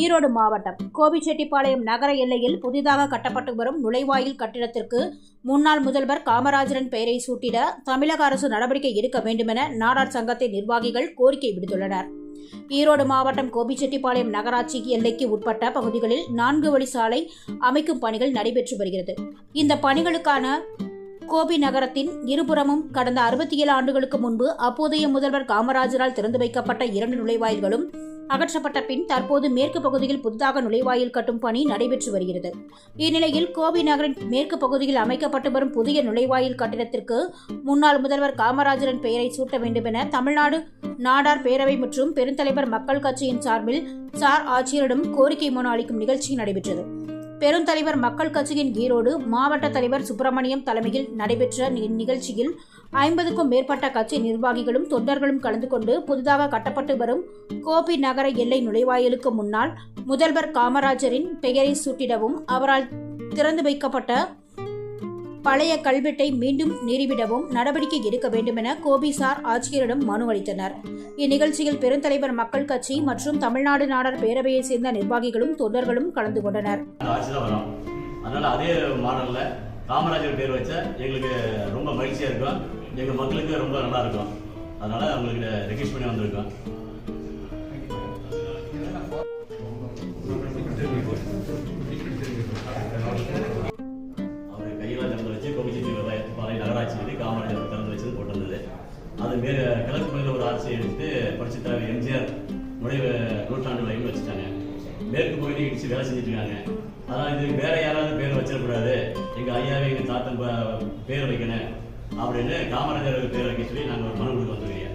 ஈரோடு மாவட்டம். கோபிச்செட்டிப்பாளையம் நகர எல்லையில் புதிதாக கட்டப்பட்டு வரும் நுழைவாயில் கட்டிடத்திற்கு முன்னாள் முதல்வர் காமராஜரின் பெயரை சூட்டிட தமிழக அரசு நடவடிக்கை எடுக்க வேண்டுமென நாடார் சங்கத்தின் நிர்வாகிகள் கோரிக்கை விடுத்துள்ளனர். ஈரோடு மாவட்டம் கோபிச்செட்டிப்பாளையம் நகராட்சி எல்லைக்கு உட்பட்ட பகுதிகளில் நான்கு வழி சாலை அமைக்கும் பணிகள் நடைபெற்று வருகிறது. இந்த பணிகளுக்கான கோபி நகரத்தின் இருபுறமும் கடந்த அறுபத்தி ஏழு ஆண்டுகளுக்கு முன்பு அப்போதைய முதல்வர் காமராஜரால் திறந்து வைக்கப்பட்ட இரண்டு நுழைவாயில்களும் அகற்றப்பட்ட பின் தற்போது மேற்கு பகுதியில் புதிதாக நுழைவாயில் கட்டும் பணி நடைபெற்று வருகிறது. இந்நிலையில் கோபி நகரின் மேற்கு பகுதியில் அமைக்கப்பட்டு வரும் புதிய நுழைவாயில் கட்டிடத்திற்கு முன்னாள் முதல்வர் காமராஜரின் பெயரை சூட்ட வேண்டுமென தமிழ்நாடு நாடார் பேரவை மற்றும் பெருந்தலைவர் மக்கள் கட்சியின் சார்பில் சார் ஆட்சியரிடம் கோரிக்கை மனு அளிக்கும் நிகழ்ச்சி நடைபெற்றது. பெருந்தலைவர் மக்கள் கட்சியின் ஈரோடு மாவட்ட தலைவர் சுப்பிரமணியம் தலைமையில் நடைபெற்ற இந்நிகழ்ச்சியில் ஐம்பதுக்கும் மேற்பட்ட கட்சி நிர்வாகிகளும் தொண்டர்களும் கலந்து கொண்டு புதிதாக கட்டப்பட்டு வரும் கோபி நகர எல்லை நுழைவாயிலுக்கு முன்னால் முதல்வர் காமராஜரின் பெயரை சூட்டிடவும் அவரால் திறந்து வைக்கப்பட்ட பழைய கல்வெட்டை மீண்டும் நிறுவிடவும் நடவடிக்கை எடுக்க வேண்டுமென கோபிசார் ஆட்சியரிடம் மனு அளித்தனர். இந்நிகழ்ச்சியில் பெருந்தலைவர் மக்கள் கட்சி மற்றும் தமிழ்நாடு நாடார் பேரவையைச் சேர்ந்த நிர்வாகிகளும் தொண்டர்களும் கலந்து கொண்டனர். அதனால் அதே மாடலில் காமராஜர் பேர் வச்சா எங்களுக்கு ரொம்ப மகிழ்ச்சியாக இருக்கும். எங்கள் மக்களுக்கு ரொம்ப நல்லா இருக்கும். அதனால் அவங்களுக்கு ரெக்வஸ்ட் பண்ணி வந்திருக்கோம். அவர் அது மே கிழக்கு பகுதியில் ஒரு ஆட்சி எடுத்து புரட்சி தலைவர் எம்ஜிஆர் நுழைவு நூற்றாண்டு வரைக்கும் வச்சுட்டாங்க. மேற்கு பகுதியை இடிச்சு வேலை செஞ்சுட்டு இருக்காங்க அதனால் இது வேற யாராவது பேர் வச்சிடக்கூடாது. எங்கள் ஐயாவே எங்கள் தாத்தன் பேர் வைக்கணும் அப்படின்னு காமராஜர் பேர் வைக்க சொல்லி நாங்கள் ஒரு மனு கொடுக்க வந்துருக்கீங்க.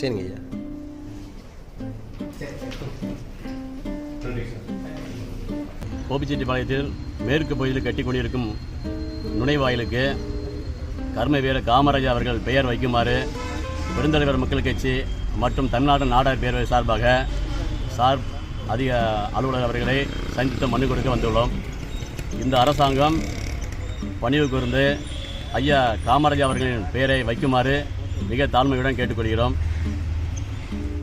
சரிங்க ஐயா. கோபிச்செட்டிப்பாளையத்தில் மேற்கு பகுதியில் கட்டி கொண்டிருக்கும் நுழைவாயிலுக்கு கர்ம வீரர் காமராஜர் அவர்கள் பெயர் வைக்குமாறு பெருந்தலைவர் மக்கள் கட்சி மற்றும் தமிழ்நாடு நாடார் பேரவை சார்பாக சார் அதிக அலுவலர் அவர்களை சந்தித்து மனு கொடுக்க வந்துள்ளோம். இந்த அரசாங்கம் பணிவு கூர்ந்து ஐயா காமராஜர் அவர்களின் பெயரை வைக்குமாறு மிக தாழ்மையுடன் கேட்டுக்கொள்கிறோம்.